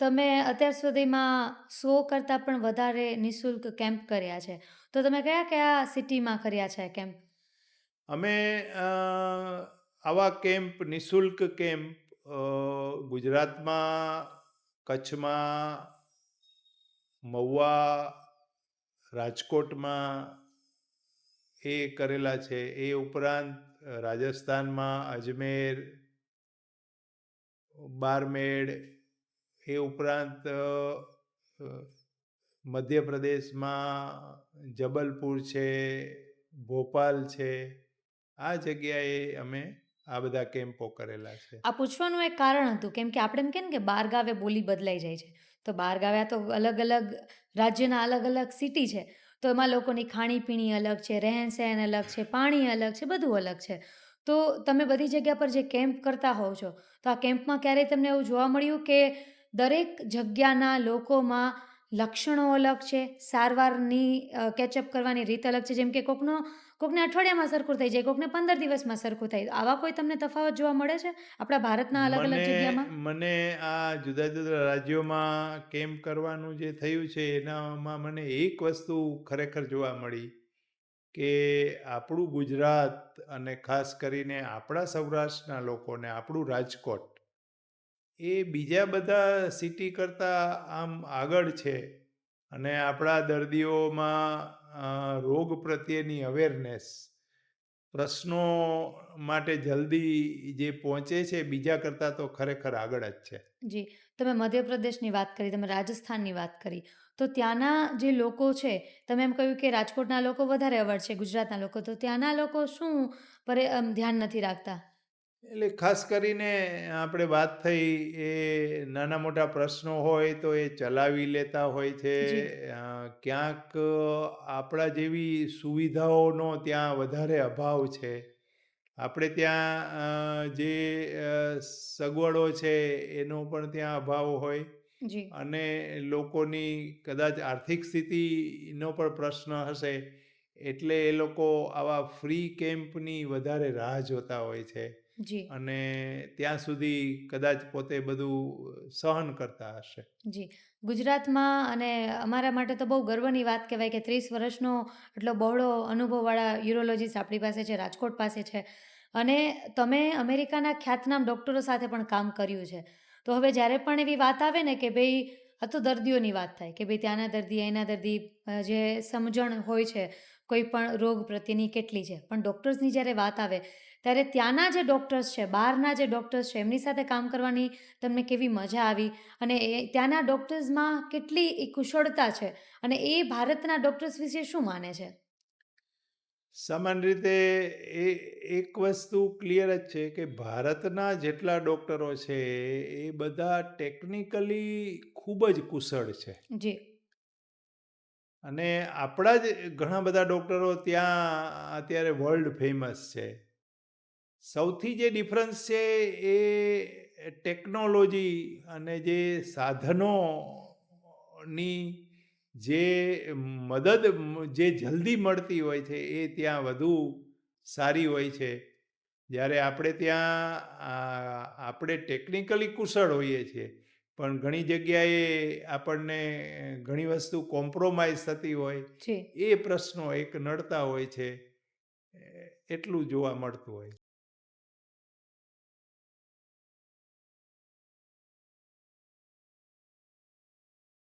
તમે અત્યાર સુધીમાં સો કરતાં પણ વધારે નિઃશુલ્ક કેમ્પ કર્યા છે. તો તમે કયા કયા સિટીમાં કર્યા છે કેમ્પ? અમે આવા કેમ્પ, નિઃશુલ્ક કેમ્પ ગુજરાતમાં, કચ્છમાં, મહુવા, રાજકોટમાં એ કરેલા છે. એ ઉપરાંત રાજસ્થાનમાં અજમેર, બારમેડ એ ઉપરાંત મધ્યપ્રદેશમાં જબલપુર છે, ભોપાલ છે, આ જગ્યાએ અમે આ બધા કેમ્પો કરેલા છે. આ પૂછવાનું એક કારણ હતું કેમ કે આપણે એમ કે ને કે બાર ગાવે બોલી બદલાઈ જાય છે. તો બાર ગાવે તો અલગ અલગ રાજ્યના અલગ અલગ સિટી છે. તો એમાં લોકોની ખાણીપીણી અલગ છે રહેન સહેન અલગ છે, પાણી અલગ છે, બધું અલગ છે. તો તમે બધી જગ્યા પર જે કેમ્પ કરતા હોવ છો, તો આ કેમ્પમાં ક્યારેય તમને એવું જોવા મળ્યું કે દરેક જગ્યાના લોકોમાં લક્ષણો અલગ છે. સારવારની કેચઅપ કરવાની રીત અલગ છે. જેમ કે કોકનો કોકને અઠવાડિયામાં સરખું થઈ જાય કોકને પંદર દિવસમાં સરખું થાય. આવા કોઈ તમને તફાવત જોવા મળે છે? આપણા ભારતના અલગ અલગ જગ્યામાં? મને આ જુદા જુદા રાજ્યોમાં કેમ્પ કરવાનું જે થયું છે એનામાં મને એક વસ્તુ ખરેખર જોવા મળી કે આપણું ગુજરાત અને ખાસ કરીને આપણા સૌરાષ્ટ્રના લોકોને આપણું રાજકોટ એ બીજા બધા સિટી કરતાં આમ આગળ છે અને આપણા દર્દીઓમાં રોગ પ્રત્યેની અવેરનેસ પ્રશ્નો માટે જલ્દી જે પહોંચે છે બીજા કરતાં તો ખરેખર આગળ જ છે. જી, તમે મધ્યપ્રદેશની વાત કરી, તમે રાજસ્થાનની વાત કરી, તો ત્યાંના જે લોકો છે, તમે એમ કહ્યું કે રાજકોટના લોકો વધારે અવર છે, ગુજરાતના લોકો, તો ત્યાંના લોકો શું પર ધ્યાન નથી રાખતા? એટલે ખાસ કરીને આપણે વાત થઈ એ નાના મોટા પ્રશ્નો હોય તો એ ચલાવી લેતા હોય છે. અ, ક્યાંક આપણા જેવી સુવિધાઓનો ત્યાં વધારે અભાવ છે. આપણે ત્યાં અ, જે અ, સગવડો છે એનો પણ ત્યાં અભાવ હોય. જી. અને લોકોની કદાચ આર્થિક સ્થિતિનો પણ પ્રશ્ન હશે. એટલે એ લોકો આવા ફ્રી કેમ્પની વધારે રાહ જોતા હોય છે. જી. અને ત્યાં સુધી કદાચ પોતે બધું સહન કરતા હશે. જી. ગુજરાતમાં અને અમારા માટે તો બહુ ગર્વની વાત કહેવાય કે ત્રીસ વર્ષનો એટલો બહોળો અનુભવવાળા યુરોલોજીસ્ટ આપણી પાસે છે રાજકોટ પાસે છે. અને તમે અમેરિકાના ખ્યાતનામ ડૉક્ટરો સાથે પણ કામ કર્યું છે. તો હવે જ્યારે પણ એવી વાત આવે ને કે ભાઈ આ તો દર્દીઓની વાત થાય કે ભાઈ ત્યાંના દર્દી અહીંના દર્દી જે સમજણ હોય છે કોઈ પણ રોગ પ્રત્યેની કેટલી છે. પણ ડૉક્ટર્સની જ્યારે વાત આવે ત્યારે ત્યાંના જે ડૉક્ટર્સ છે બહારના જે ડૉક્ટર્સ છે એમની સાથે કામ કરવાની તમને કેવી મજા આવી? અને એ ત્યાંના ડૉક્ટર્સમાં કેટલી એ કુશળતા છે? અને એ ભારતના ડૉક્ટર્સ વિશે શું માને છે? સામાન્ય રીતે એ એક વસ્તુ ક્લિયર જ છે કે ભારતના જેટલા ડૉક્ટરો છે એ બધા ટેકનિકલી ખૂબ જ કુશળ છે. જી. અને આપણા જ ઘણા બધા ડૉક્ટરો ત્યાં અત્યારે વર્લ્ડ ફેમસ છે. સૌથી જે ડિફરન્સ છે એ ટેકનોલોજી અને જે સાધનોની જે મદદ, જે જલ્દી મળતી હોય છે એ ત્યાં વધુ સારી હોય છે. જ્યારે આપણે ત્યાં આપણે ટેકનિકલી કુશળ હોઈએ છીએ. પણ ઘણી જગ્યાએ આપણને ઘણી વસ્તુ કોમ્પ્રોમાઇઝ થતી હોય. એ પ્રશ્નો એક નડતા હોય છે એટલું જોવા મળતું હોય